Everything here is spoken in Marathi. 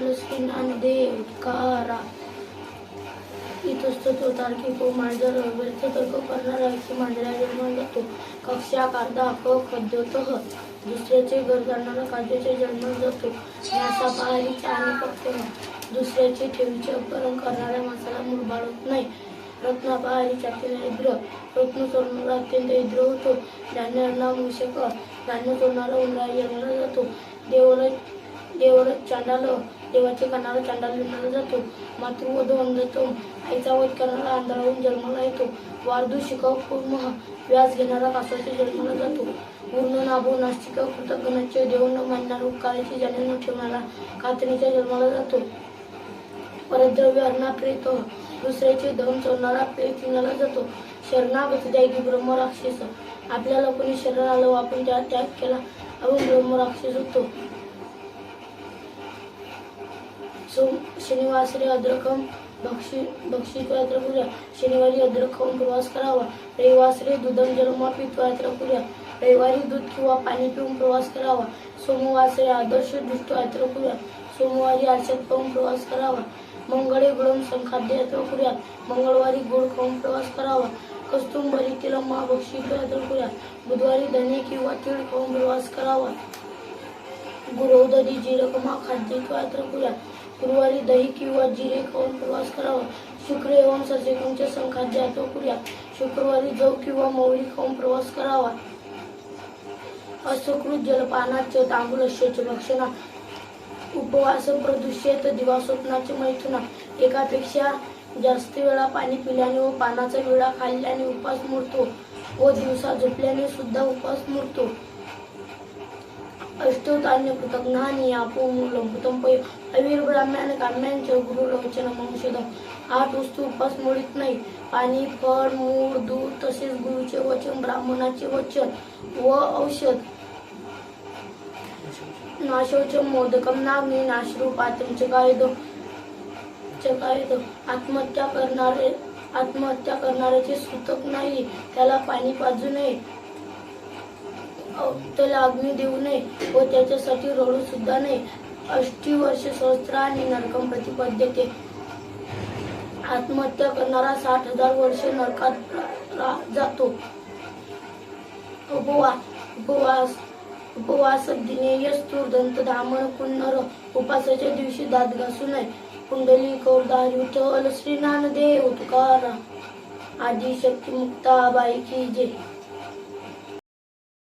श्री नामदेव कारा मांजर व्यर्थ तर्क करणारा व्यक्ती मांजरा जन्म जातो. कक्षा काढता क खद्योतः दुसऱ्याचे घर करणारा काव्याचे जन्म जातो. मासा पहारीचा आणि फक्त दुसऱ्याचे ठेवीचे अपहरण करणाऱ्या माणसाला मूळ बाळत नाही. रत्ना पहारीचा इद्र रत्न चोरणारा अत्यंत इद्र होतो. धान्य अण्णा धान्य चोरणारा उंदरा जन्माला जातो. देवळ देवळ चांडाल देवाचे कानाला चांडाल विणला जातो. मातृवधू जातो आईचा वध करणारा आंधळाहून जन्माला येतो. वारदू शिकाऊ पूर्ण व्यास घेणारा कासवाचे जन्माला जातो. पूर्ण नाभो नास्तिक कृतज्ञाचे देऊन न मानणारा उपकाराची जाणीव न ठेवणारा कातणीच्या जन्माला जातो. परद्रव्य अन्ना प्रेत दुसऱ्याचे धन चोरणारा प्रेत विणाला जातो. शरणागत द्यायची ब्रह्म राक्षस. आपल्याला कोणी शरण आलं आपण त्या त्याग केला आपण ब्रह्म राक्षस होतो. शनिवासरे शनिवासरी अद्रकम भक्षी बक्षी यात्रा करूया. शनिवारी अद्रक खाऊन प्रवास करावा. रविवासरी दुधम जलमा पितो यात्रा करूया. रविवारी दूध किंवा पाणी पिऊन प्रवास करावा. सोमवासरी आदर्श दृष्ट यात्रा करूया. सोमवारी आरशात पाहून प्रवास करावा. मंगळे गुळम संखाद्य यात्रा करूया. मंगळवारी गुळ खाऊन प्रवास करावा. कस्तुंबरी तिला मा यात्रा करूया. बुधवारी धने किंवा तीळ खाऊन प्रवास करावा. गुरुदरी जिरकमा खाद्य यात्रा करूया. गुरुवारी दही किंवा जिरे खाऊन प्रवास करावा. शुक्र एवं ससेकंच्या संखाद्य यात्रा करूया. शुक्रवारी जव किंवा मौरी खाऊन प्रवास करावा. असकृत जलपानाचे तांबूलश्याचे भक्षणा उपवास प्रदूषित दिवा स्वप्नाचे मैथुना. एकापेक्षा जास्त वेळा पाणी पिल्याने व पानाचा विळा खाल्ल्याने उपास मोडतो व दिवसा झोपल्याने सुद्धा उपास मोडतो अष्टोतान्य कृतज्ञानी आपो मूलभूतम पै अवीर ब्राह्मण आठ वस्तू उपास मोडीत नाही पाणी फळ मूळ दूध तसेच गुरुचे वचन ब्राह्मणाचे वचन व औषध नाशोच मोदकम नागनी नाशरूपातम चकायदो चकायदो आत्महत्या करणारे आत्महत्या करणाऱ्याचे सुतक नाही त्याला पाणी पाजू नये. त्याला अग्नी देऊ नये व त्याच्यासाठी रडू सुद्धा नाही अष्टी वर्ष सहस्त्र आणि नरकम प्रतिपद्यते आत्महत्या करणारा साठ हजार वर्ष नरकात जातो. उपवा उपवास उपवास दिनेय स्तूर दंत धामण कुन्नर उपासाच्या दिवशी दात घासू नये कुंडली कौरदार विठ्ठल श्री नामदेव तुकाराम आदी शक्ती मुक्ता बाई की जे